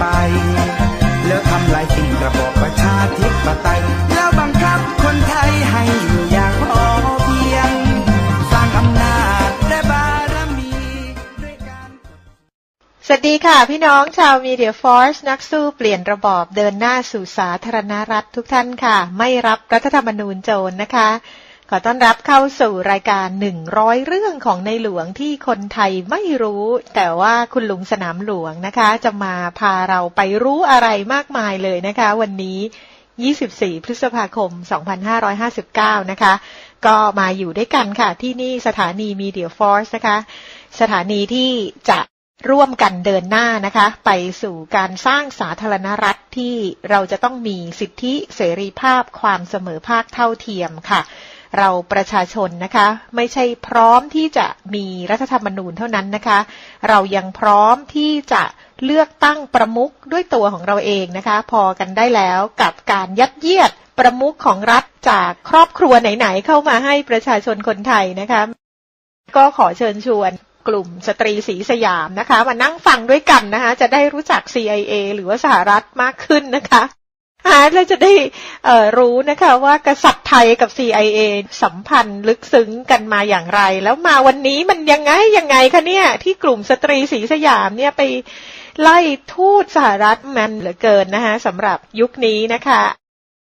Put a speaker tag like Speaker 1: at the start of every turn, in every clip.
Speaker 1: ไปแล้วทำลายสิ่งระบอบประชาธิปไตย แล้วบังคับคนไทยให้อยู่อย่างพอเพียง สร้างอำนาจและบารมีด้วยการ
Speaker 2: สวัสดีค่ะพี่น้องชาวมีเดียฟอร์สนักสู้เปลี่ยนระบอบเดินหน้าสู่สาธารณรัฐทุกท่านค่ะ ไม่รับรัฐธรรมนูญโจรนนะคะ ขอต้อนรับเข้าสู่รายการ100เรื่องของในหลวงที่คนไทยไม่รู้ แต่ว่าคุณลุงสนามหลวงนะคะ จะมาพาเราไปรู้อะไรมากมายเลยนะคะ วันนี้ 24 พฤษภาคม 2559 นะคะ ก็มาอยู่ด้วยกันค่ะ ที่นี่สถานี Media Force นะคะ สถานีที่จะร่วมกันเดินหน้านะคะ ไปสู่การสร้างสาธารณรัฐที่เราจะต้องมีสิทธิเสรีภาพความเสมอภาคเท่าเทียมค่ะ เราประชาชนนะคะ ไม่ใช่พร้อมที่จะมีรัฐธรรมนูญเท่านั้นนะคะ เรายังพร้อมที่จะเลือกตั้งประมุขด้วยตัวของเราเองนะคะ พอกันได้แล้วกับการยัดเยียดประมุขของรัฐจากครอบครัวไหนๆเข้ามาให้ประชาชนคนไทยนะคะ ก็ขอเชิญชวนกลุ่มสตรีสีสยามนะคะ มานั่งฟังด้วยกันนะคะ จะได้รู้จัก CIA หรือว่าสหรัฐมากขึ้นนะคะ หาแล้วจะได้เออรู้นะคะว่ากษัตริย์ไทยกับ CIA สัมพันธ์ลึกซึ้งกันมาอย่างไร แล้วมาวันนี้มันยังไงยังไงคะเนี่ย ที่กลุ่มสตรีสีสยามเนี่ยไปไล่ทูตสหรัฐแมันเหลือเกินนะคะสำหรับยุคนี้นะคะ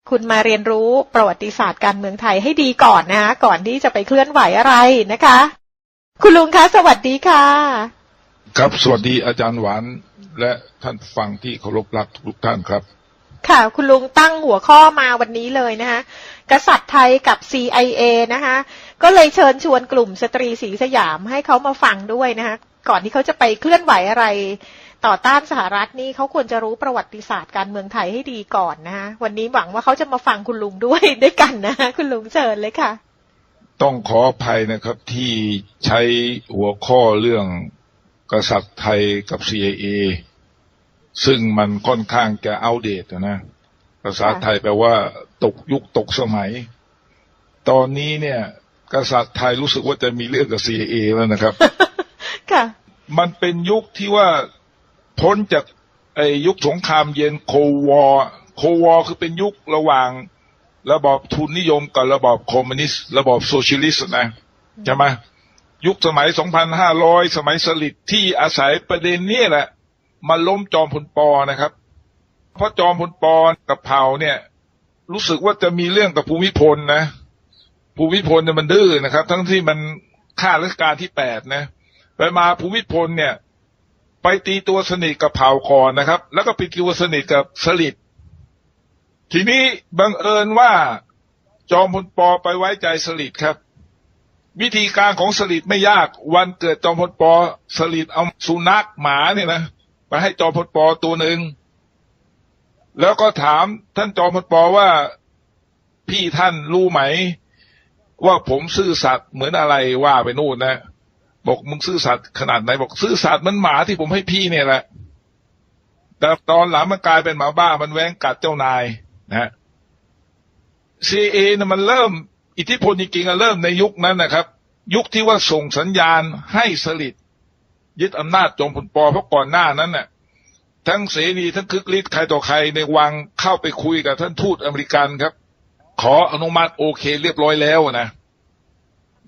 Speaker 2: คุณมาเรียนรู้ประวัติศาสตร์การเมืองไทยให้ดีก่อนนะคะก่อนที่จะไปเคลื่อนไหวอะไรนะคะ คุณลุงคะสวัสดีค่ะ
Speaker 3: ครับสวัสดีอาจารย์หวานและท่านฟังที่เคารพรักทุกท่านครับ
Speaker 2: ค่ะ คุณลุงตั้งหัวข้อมาวันนี้เลยนะคะกษัตริย์ไทยกับ CIA นะคะก็เลยเชิญชวนกลุ่มสตรีสีสยามให้เขามาฟังด้วยนะคะก่อนที่เขาจะไปเคลื่อนไหวอะไรต่อต้านสหรัฐนี่เขาควรจะรู้ประวัติศาสตร์การเมืองไทยให้ดีก่อนนะคะวันนี้หวังว่าเขาจะมาฟังคุณลุงด้วยด้วยกันนะคะคุณลุงเชิญเลยค่ะ
Speaker 3: ต้องขออภัยนะครับที่ใช้หัวข้อเรื่องกษัตริย์ไทยกับ CIA ซึ่งมันค่อนข้างจะอัปเดตนะ ภาษาไทยแปลว่าตกยุคตกสมัย ตอนนี้เนี่ย กษัตริย์ไทยรู้สึกว่าจะมีเรื่องกับ CIA แล้วนะครับ
Speaker 2: ค่ะ
Speaker 3: มันเป็นยุคที่ว่าพ้นจากไอ้ยุคสงครามเย็นโควอโควอคือเป็นยุคระหว่างระบอบทุนนิยมกับระบอบคอมมิวนิสต์ระบอบโซเชียลิสต์นะใช่ไหมยุคสมัย 2,500 สมัยสลิดที่อาศัยประเด็นนี้แหละ มาล้มจอมพลปอนะครับ เพราะจอมพลปอกับเผ่าเนี่ย รู้สึกว่าจะมีเรื่องกับภูมิพลนะ ภูมิพลเนี่ยมันดื้อนะครับ ทั้งที่มันฆ่ารัชกาลที่แปดนะ ไปมาภูมิพลเนี่ย ไปตีตัวสนิทกับเผ่าก่อนนะครับ แล้วก็ไปตีตัวสนิทกับสลิดทีนี้บังเอิญว่าจอมพลปอไปไว้ใจสลิดครับ วิธีการของสลิดไม่ยาก วันเกิดจอมพลปอสลิดเอาสุนัขหมาเนี่ยนะ ไปให้จอมพลปอตัวหนึ่งแล้วก็ถามท่านจอมพลปอว่าพี่ท่านรู้ไหม ว่าผมซื่อสัตย์เหมือนอะไรว่าไปนู่นนะบอกมึงซื่อสัตย์ขนาดไหนบอกซื่อสัตย์เหมันหมาที่ผมให้พี่เนี่ยแหละ แต่ตอนหลังมันกลายเป็นหมาบ้ามันแว้งกัดเจ้านายนะฮะ CIA นะมันเริ่มอิทธิพลจริงๆอะเริ่มในยุคนั้นนะครับ ยุคที่ว่าส่งสัญญาณให้สลิด ยึดอำนาจจอมพลปอเพราะก่อนหน้านั้นน่ะทั้งเสนีทั้งคึกฤทธิ์ใครต่อใครในวังเข้าไปคุยกับท่านทูตอเมริกันครับ ขออนุมัติโอเคเรียบร้อยแล้วนะ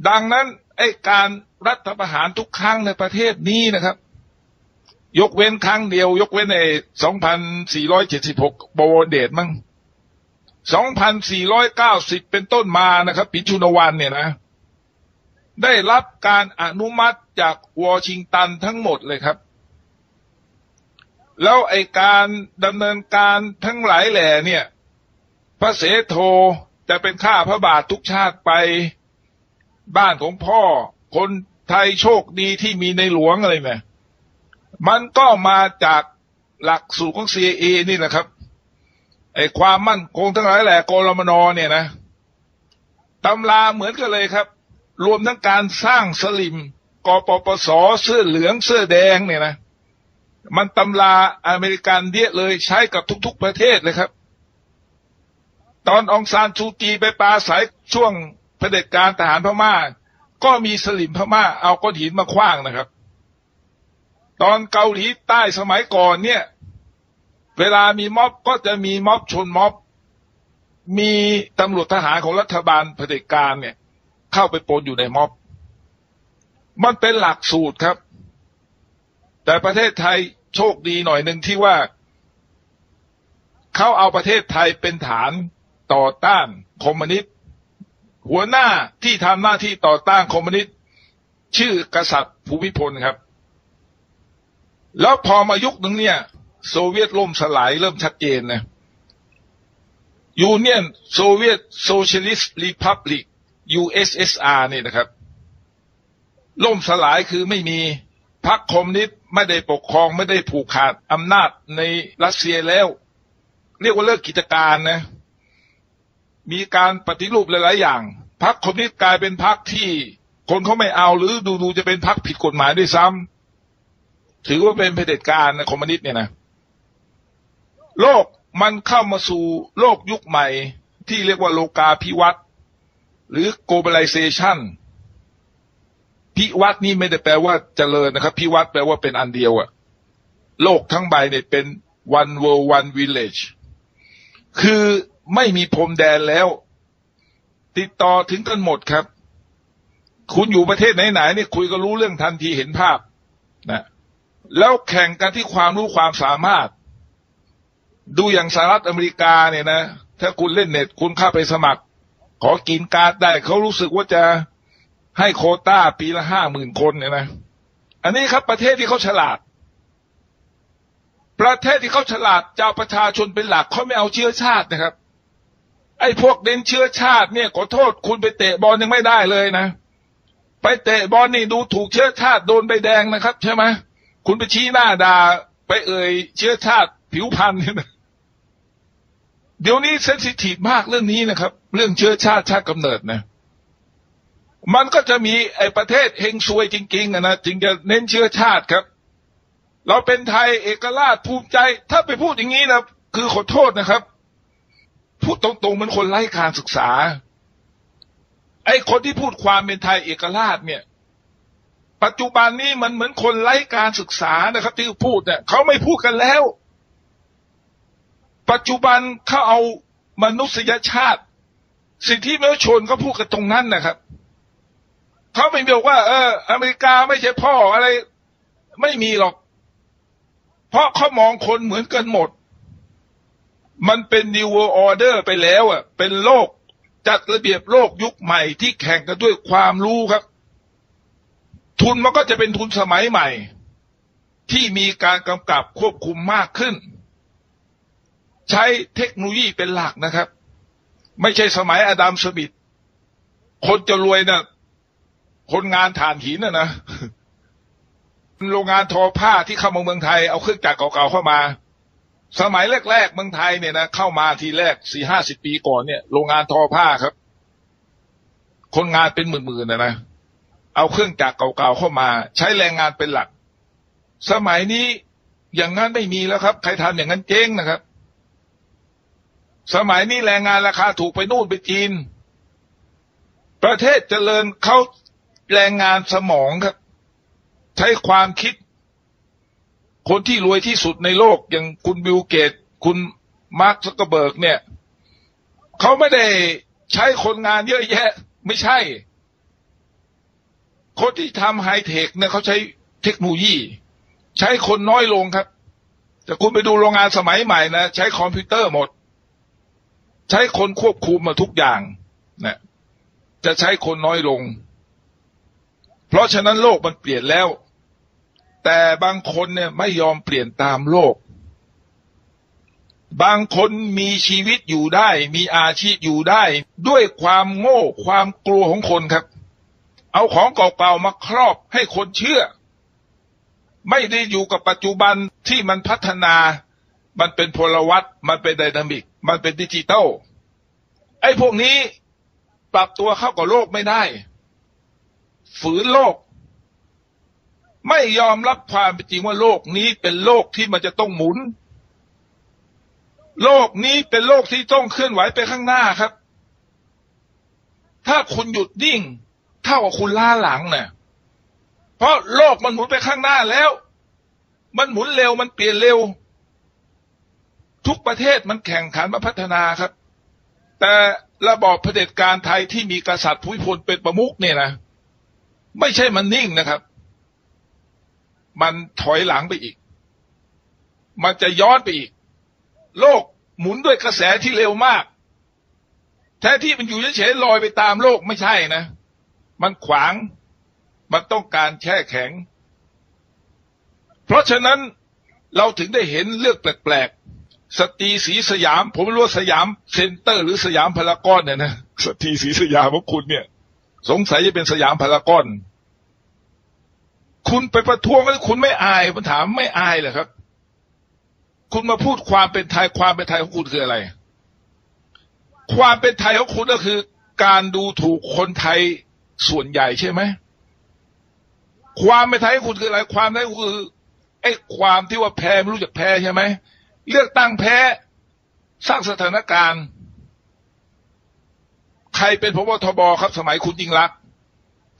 Speaker 3: ดังนั้นไอ้การรัฐประหารทุกครั้งในประเทศนี้นะครับ ยกเว้นครั้งเดียว ยกเว้นใน2,476บวรเดชมั้ง2,490เป็นต้นมานะครับ ปิชุนวันเนี่ยนะ ได้รับการอนุมัติจากวอชิงตันทั้งหมดเลยครับ แล้วไอการดำเนินการทั้งหลายแหล่เนี่ย พระเสโทจะเป็นข้าพระบาททุกชาติไปบ้านของพ่อ คนไทยโชคดีที่มีในหลวงอะไรเนี่ยมันก็มาจากหลักสูตรของ CIA นี่แหละครับไอความมั่นคงทั้งหลายแหล่กรมนเนี่ยนะตำราเหมือนกันเลยครับ รวมทั้งการสร้างสลิมกปปสเสื้อเหลืองเสื้อแดงเนี่ยนะมันตำราอเมริกันเดียเลยใช้กับทุก ๆ ประเทศเลยครับ ตอนองซานซูจีไปปราศัยช่วงเผด็จการทหารพม่ากก็มีสลิมพม่า เอาก้อนหินมาคว้างนะครับ ตอนเกาหลีใต้สมัยก่อนเนี่ย เวลามีม็อบก็จะมีม็อบชนม็อบ มีตำรวจทหารของรัฐบาลเผด็จการเนี่ย เข้าไปปนอยู่ในม็อบ มันเป็นหลักสูตรครับ แต่ประเทศไทยโชคดีหน่อยหนึ่งที่ว่า เขาเอาประเทศไทยเป็นฐานต่อต้านคอมมิวนิสต์หัวหน้าที่ทำหน้าที่ต่อต้านคอมมิวนิสต์ชื่อกษัตริย์ภูมิพลครับ แล้วพอมายุคหนึ่งเนี่ย โซเวียตล่มสลายเริ่มชัดเจนนะยูเนียนโซเวียตโซเชียลิสต์รีพับลิก USSR นี่นะครับ ล่มสลายคือไม่มีพรรคคอมมิวนิสต์ไม่ได้ปกครองไม่ได้ผูกขาดอำนาจในรัสเซียแล้ว เรียกว่าเลิกกิจการนะ มีการปฏิรูปหลายๆ อย่างพรรคคอมมิวนิสต์กลายเป็นพรรคที่คนเขาไม่เอาหรือดูๆจะเป็นพรรคผิดกฎหมายด้วยซ้ำถือว่าเป็นเผด็จการนะคอมมิวนิสต์เนี่ยนะ โลกมันเข้ามาสู่โลกยุคใหม่ ที่เรียกว่าโลกาภิวัตน์ หรือ globalization พิวัตนี่ไม่ได้แปลว่าเจริญนะครับ พิวัตแปลว่าเป็นอันเดียวอะโลกทั้งใบเนี่ยเป็น one world one village คือไม่มีพรมแดนแล้ว ติดต่อถึงกันหมดครับ คุณอยู่ประเทศไหนๆเนี่ยคุยก็รู้เรื่องทันทีเห็นภาพนะแล้วแข่งกันที่ความรู้ความสามารถ ดูอย่างสหรัฐอเมริกาเนี่ยนะ ถ้าคุณเล่นเน็ตคุณเข้าไปสมัคร ขอกินการ์ดได้เขารู้สึกว่าจะให้โคต้าปีละห้าหมื่นคนเนี่ยนะ อันนี้ครับประเทศที่เขาฉลาด ประเทศที่เขาฉลาดจ้าประชาชนเป็นหลักเขาไม่เอาเชื้อชาตินะครับ ไอ้พวกเน้นเชื้อชาติเนี่ยขอโทษคุณไปเตะบอลยังไม่ได้เลยนะ ไปเตะบอลนี่ดูถูกเชื้อชาติโดนใบแดงนะครับ ใช่ไหมคุณไปชี้หน้าด่าไปเอ่ยเชื้อชาติผิวพรรณเนี่ยนะ เดี๋ยวนี้เซนซิทีฟมากเรื่องนี้นะครับ เรื่องเชื้อชาติชาติกำเนิดนะ มันก็จะมีไอ้ประเทศเฮงซวยจริงๆนะจึงจะเน้นเชื้อชาติครับ เราเป็นไทยเอกราชภูมิใจ ถ้าไปพูดอย่างนี้นะคือขอโทษนะครับ พูดตรงๆมันคนไร้การศึกษา ไอ้คนที่พูดความเป็นไทยเอกราชเนี่ย ปัจจุบันนี้มันเหมือนคนไร้การศึกษานะครับ ที่พูดเนี่ยเขาไม่พูดกันแล้ว ปัจจุบันเขาเอามนุษยชาติ สิทธิมนุษยชนเขาพูดกันตรงนั้นนะครับเขาไม่บอกว่า เออ อเมริกาไม่ใช่พ่ออะไร ไม่มีหรอก เพราะเขามองคนเหมือนกันหมด มันเป็น New World Order ไปแล้วอะ เป็นโลกจัดระเบียบโลกยุคใหม่ที่แข่งกันด้วยความรู้ครับ ทุนมันก็จะเป็นทุนสมัยใหม่ ที่มีการกำกับควบคุมมากขึ้น ใช้เทคโนโลยีเป็นหลักนะครับ ไม่ใช่สมัยอดัมสมิธคนจะรวยนะ่ะคนงานถ่านหินนะนะโรงงานทอผ้าที่เข้ามาเมืองไทยเอาเครื่องจักรเก่าๆเข้ามา สมัยแรกๆเมืองไทยเนี่ยนะเข้ามาทีแรกสี่ห้าสิบปีก่อนเนี่ยโรงงานทอผ้าครับ คนงานเป็นหมื่นๆนะนะเอาเครื่องจักรเก่าๆเข้ามา ใช้แรงงานเป็นหลัก สมัยนี้อย่างนั้นไม่มีแล้วครับ ใครทำอย่างนั้นเจ๊งนะครับ สมัยนี้แรงงานราคาถูกไปนู่นไปจีน ประเทศเจริญเขาแรงงานสมองครับ ใช้ความคิด คนที่รวยที่สุดในโลกอย่างคุณบิลเกต คุณมาร์คซักเกอร์เบิร์กเนี่ยเขาไม่ได้ใช้คนงานเยอะแยะ ไม่ใช่ คนที่ทำไฮเทคเนี่ยเขาใช้เทคโนโลยี ใช้คนน้อยลงครับ แต่คุณไปดูโรงงานสมัยใหม่นะ ใช้คอมพิวเตอร์หมด ใช้คนควบคุมมาทุกอย่างนะจะใช้คนน้อยลง เพราะฉะนั้นโลกมันเปลี่ยนแล้ว แต่บางคนเนี่ยไม่ยอมเปลี่ยนตามโลก บางคนมีชีวิตอยู่ได้ มีอาชีพอยู่ได้ ด้วยความโง่ความกลัวของคนครับ เอาของเก่าๆมาครอบให้คนเชื่อ ไม่ได้อยู่กับปัจจุบันที่มันพัฒนา มันเป็นพลวัตมันเป็นไดนามิก มันเป็นดิจิตอลไอ้พวกนี้ปรับตัวเข้ากับโลกไม่ได้ ฝืนโลก ไม่ยอมรับความเป็นจริงว่าโลกนี้เป็นโลกที่มันจะต้องหมุน โลกนี้เป็นโลกที่ต้องเคลื่อนไหวไปข้างหน้าครับ ถ้าคุณหยุดนิ่ง เท่ากับคุณล้าหลังเนะ่ะเพราะโลกมันหมุนไปข้างหน้าแล้ว มันหมุนเร็วมันเปลี่ยนเร็ว ทุกประเทศมันแข่งขันมาพัฒนาครับ แต่ระบอบเผด็จการไทยที่มีกษัตริย์ผู้พลเป็นประมุขเนี่ยนะไม่ใช่มันนิ่งนะครับ มันถอยหลังไปอีก มันจะย้อนไปอีก โลกหมุนด้วยกระแสที่เร็วมาก แท้ที่มันอยู่เฉยๆลอยไปตามโลกไม่ใช่นะ มันขวาง มันต้องการแช่แข็ง เพราะฉะนั้นเราถึงได้เห็นเรื่องแปลกๆ สตรีสีสยาม ผมไม่รู้ว่าสยามเซ็นเตอร์ หรือสยามพารากอนเนี่ยนะสตรีสีสยามของคุณเนี่ย สงสัยจะเป็นสยามพารากอน คุณไปประท้วงแล้วคุณไม่อายผมถามไม่อายเหรอครับ คุณมาพูดความเป็นไทยความเป็นไทยของคุณคืออะไร ความเป็นไทยของคุณก็คือ การดูถูกคนไทยส่วนใหญ่ใช่ไหมความเป็นไทยของคุณคืออะไร ความไทยของคุณคือไอ้ความที่ว่าแพ้ไม่รู้จักแพ้ใช่ไหม เลือกตั้งแพ้สร้างสถานการณ์ ใครเป็นพบทบครับสมัยคุณยิ่งรัก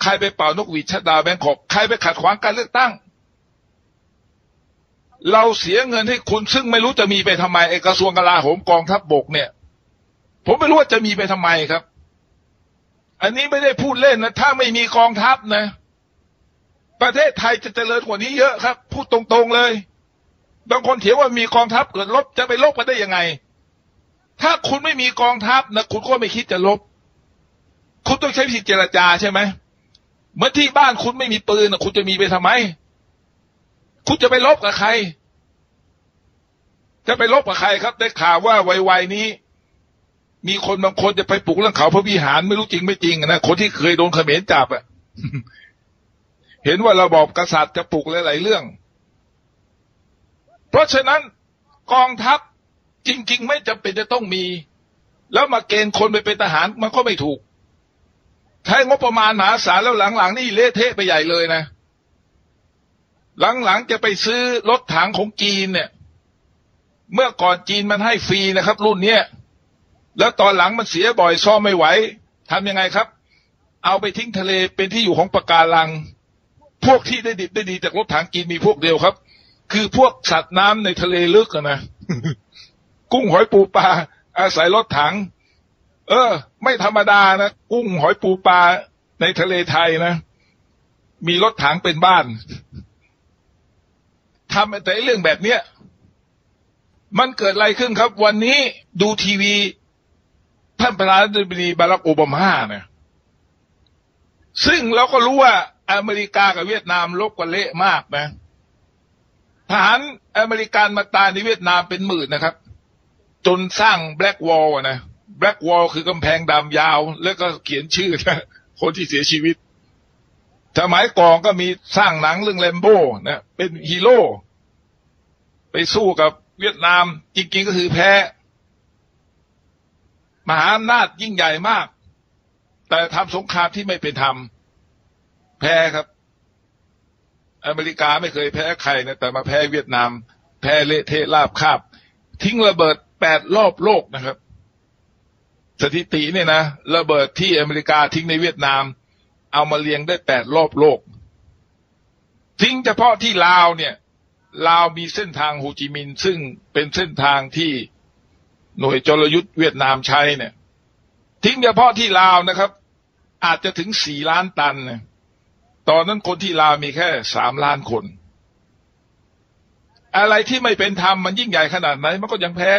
Speaker 3: ใครไปเป่านกหวีดชัดดาวแบงคอกใครไปขัดขวางการเลือกตั้ง เราเสียเงินให้คุณซึ่งไม่รู้จะมีไปทำไมไอกระทรวงกลาโหมกองทัพบบกเนี่ย ผมไม่รู้ว่าจะมีไปทำไมครับ อันนี้ไม่ได้พูดเล่นนะ ถ้าไม่มีกองทัพนะ ประเทศไทยจะเจริญกว่านี้เยอะครับ พูดตรงๆเลย บางคนเถียงว่ามีกองทัพเกิดลบจะไปลบกันได้ยังไง ถ้าคุณไม่มีกองทัพนะคุณก็ไม่คิดจะลบ คุณต้องใช้วิธีเจรจาใช่ไหมเมื่อที่บ้านคุณไม่มีปืนนะคุณจะมีไปทำไม คุณจะไปลบกับใคร จะไปลบกับใครครับ ได้ข่าวว่าวัยๆนี้ มีคนบางคนจะไปปลุกเรื่องเขาพระวิหารไม่รู้จริงไม่จริงนะคนที่เคยโดนเขมรจับอะเห็นว่าระบอบกษัตริย์จะปลุกหลายๆเรื่อง เพราะฉะนั้นกองทัพจริง ๆ ไม่จำเป็นจะต้องมี แล้วมาเกณฑ์คนไปเป็นทหารมันก็ไม่ถูกใช้งบประมาณมหาศาลแล้วหลังๆ นี่เละเทะไปใหญ่เลยนะ หลังๆจะไปซื้อรถถังของจีนเนี่ย เมื่อก่อนจีนมันให้ฟรีนะครับ รุ่นเนี้ยแล้วตอนหลังมันเสียบ่อยซ่อมไม่ไหวทำยังไงครับ เอาไปทิ้งทะเลเป็นที่อยู่ของปะการัง พวกที่ได้ดิบได้ดีจากรถถังจีนมีพวกเดียวครับ คือพวกสัตว์น้ำในทะเลลึกนะกุ้งหอยปูปลาอาศัยรถถัง เออ ไม่ธรรมดานะกุ้งหอยปูปลาในทะเลไทยนะ มีรถถังเป็นบ้านทำแต่เรื่องแบบเนี้ยมันเกิดอะไรขึ้นครับ วันนี้ดูทีวี ท่านประธานาธิบดีบารักโอบามาเนี่ยซึ่งเราก็รู้ว่าอเมริกากับเวียดนามลบกันเละมากนะ ทหารอเมริกันมาตายในเวียดนามเป็นหมื่นนะครับ จนสร้างแบล็กวอลนะแบล็กวอลคือกำแพงดำยาว แล้วก็เขียนชื่อนะคนที่เสียชีวิตสมัยก่อนก็มีสร้างหนังเรื่องแลมโบ้นะเป็นฮีโร่ไปสู้กับเวียดนาม จริงๆก็คือแพ้ มหาอำนาจยิ่งใหญ่มาก แต่ทำสงครามที่ไม่เป็นธรรม แพ้ครับ อเมริกาไม่เคยแพ้ใครนะแต่มาแพ้เวียดนาม แพ้เละเทะราบคาบ ทิ้งระเบิดแปดรอบโลกนะครับ สถิติเนี่ยนะระเบิดที่อเมริกาทิ้งในเวียดนาม เอามาเรียงได้แปดรอบโลก ทิ้งเฉพาะที่ลาวเนี่ยลาวมีเส้นทางโฮจิมินห์ซึ่งเป็นเส้นทางที่หน่วยจรยุทธ์เวียดนามใช้เนี่ย ทิ้งเฉพาะที่ลาวนะครับ อาจจะถึงสี่ล้านตันเนี่ย ตอนนั้นคนที่ลาวมีแค่สามล้านคน อะไรที่ไม่เป็นธรรมมันยิ่งใหญ่ขนาดไหน มันก็ยังแพ้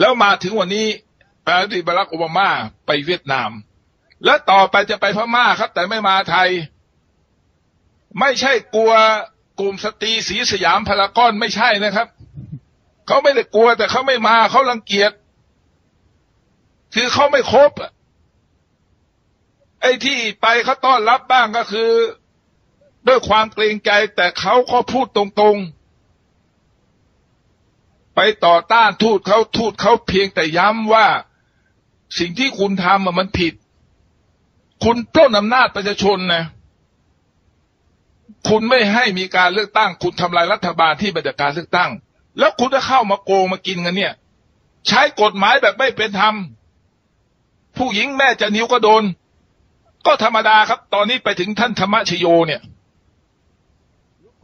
Speaker 3: แล้วมาถึงวันนี้ประธานาธิบดีบารักโอบามาไปเวียดนาม แล้วต่อไปจะไปพม่าครับ แต่ไม่มาไทย ไม่ใช่กลัวกลุ่มสตรีสีสยามพารากอนไม่ใช่นะครับเขาไม่ได้กลัวแต่เขาไม่มาเขารังเกียจคือเขาไม่ครบอะ ไอ้ที่ไปเขาต้อนรับบ้างก็คือ ด้วยความเกรงใจแต่เขาก็พูดตรงๆ ไปต่อต้านทูตเขาทูตเขาเพียงแต่ย้ำว่าสิ่งที่คุณทำมันผิด คุณปล้นอำนาจประชาชนนะคุณไม่ให้มีการเลือกตั้ง คุณทำลายรัฐบาลที่มาจากการเลือกตั้ง แล้วคุณจะเข้ามาโกงมากินกันเนี่ย ใช้กฎหมายแบบไม่เป็นธรรม ผู้หญิงแม่จะนิ้วก็โดน ก็ธรรมดาครับ ตอนนี้ไปถึงท่านธรรมชโยเนี่ย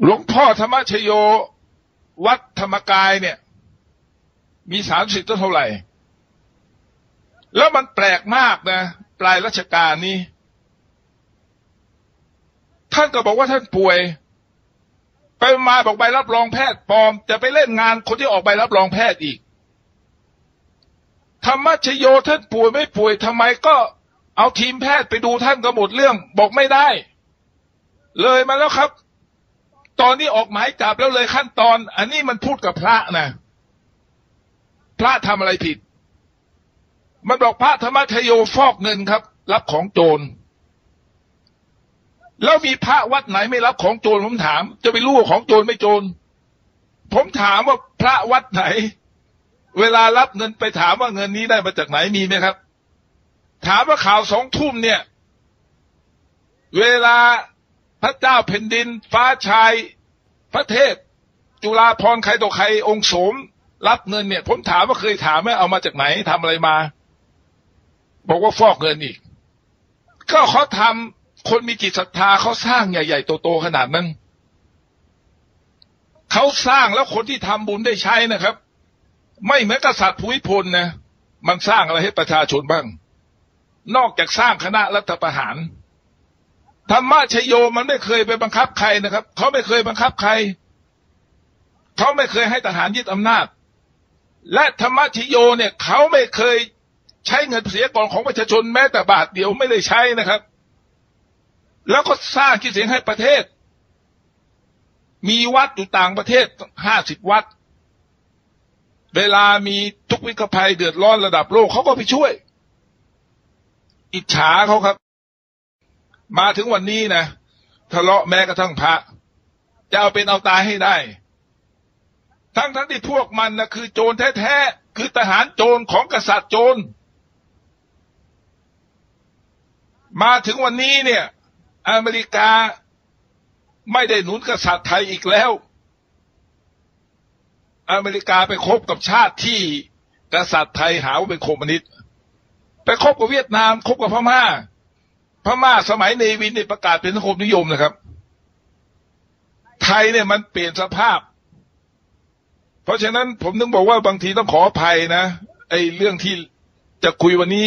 Speaker 3: หลวงพ่อธรรมชโย วัดธรรมกายเนี่ย มีสามสิบต้นเท่าไหร่ แล้วมันแปลกมากนะ ปลายรัชกาลนี้ ท่านก็บอกว่าท่านป่วย ไปมาบอกใบรับรองแพทย์ปลอม จะไปเล่นงานคนที่ออกใบรับรองแพทย์อีกธรรมชโยท่านป่วยไม่ป่วยทำไมก็ เอาทีมแพทย์ไปดูท่านก็หมดเรื่อง บอกไม่ได้ เลยมาแล้วครับ ตอนนี้ออกหมายจับแล้วเลยขั้นตอน อันนี้มันพูดกับพระนะพระทำอะไรผิด มันบอกพระธรรมชโยฟอกเงินครับ รับของโจรแล้วมีพระวัดไหนไม่รับของโจรผมถาม จะไปรู้ว่าของโจรไม่โจร ผมถามว่าพระวัดไหน เวลารับเงินไปถามว่าเงินนี้ได้มาจากไหนมีไหมครับ ถามว่าข่าวสองทุ่มเนี่ย เวลาพระเจ้าแผ่นดิน ฟ้าชาย พระเทพ จุฬาพรณ์ใครต่อใครองค์โสม รับเงินเนี่ย ผมถามว่าเคยถามไหมเอามาจากไหนทำอะไรมา บอกว่าฟอกเงินอีก ก็เขาทำคนมีจิตศรัทธาเขาสร้างใหญ่ๆโตๆขนาดนั้นเขาสร้างแล้วคนที่ทำบุญได้ใช้นะครับ ไม่เหมือนกษัตริย์ภูมิพลนะมันสร้างอะไรให้ประชาชนบ้าง นอกจากสร้างคณะรัฐประหารธรรมะชโยมันไม่เคยไปบังคับใครนะครับเขาไม่เคยบังคับใครเขาไม่เคยให้ทหารยึดอำนาจ และธรรมะชโยเนี่ยเขาไม่เคยใช้เงินเสียกอนของประชาชนแม้แต่บาทเดียวไม่ได้ใช้นะครับ แล้วก็สร้างชื่อเสียงให้ประเทศ มีวัดอยู่ต่างประเทศห้าสิบวัด เวลามีทุกวิกภัยเดือดร้อนระดับโลกเขาก็ไปช่วย อิจฉาเขาครับ มาถึงวันนี้นะทะเลาะแม้กระทั่งพระ จะเอาเป็นเอาตายให้ได้ ทั้งทั้งที่พวกมันนะคือโจรแท้ๆ คือทหารโจรของกษัตริย์โจร มาถึงวันนี้เนี่ย อเมริกาไม่ได้หนุนกษัตริย์ไทยอีกแล้ว อเมริกาไปคบกับชาติที่กษัตริย์ไทยหาว่าเป็นคอมมิวนิสต์ ไปคบกับเวียดนามคบกับพม่า พม่าสมัยเนวินเนี่ยประกาศเป็นสังคมนิยมนะครับ ไทยเนี่ยมันเปลี่ยนสภาพ เพราะฉะนั้นผมถึงบอกว่าบางทีต้องขออภัยนะไอ้เรื่องที่จะคุยวันนี้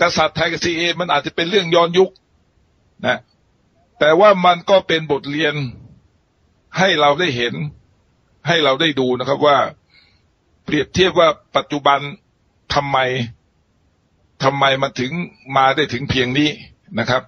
Speaker 3: กษัตริย์ไทยกับซีเอมันอาจจะเป็นเรื่องย้อนยุคนะ แต่ว่ามันก็เป็นบทเรียนให้เราได้เห็น ให้เราได้ดูนะครับว่า เปรียบเทียบว่าปัจจุบันทำไม ทำไมมันถึงมาได้ถึงเพียงนี้นะครับ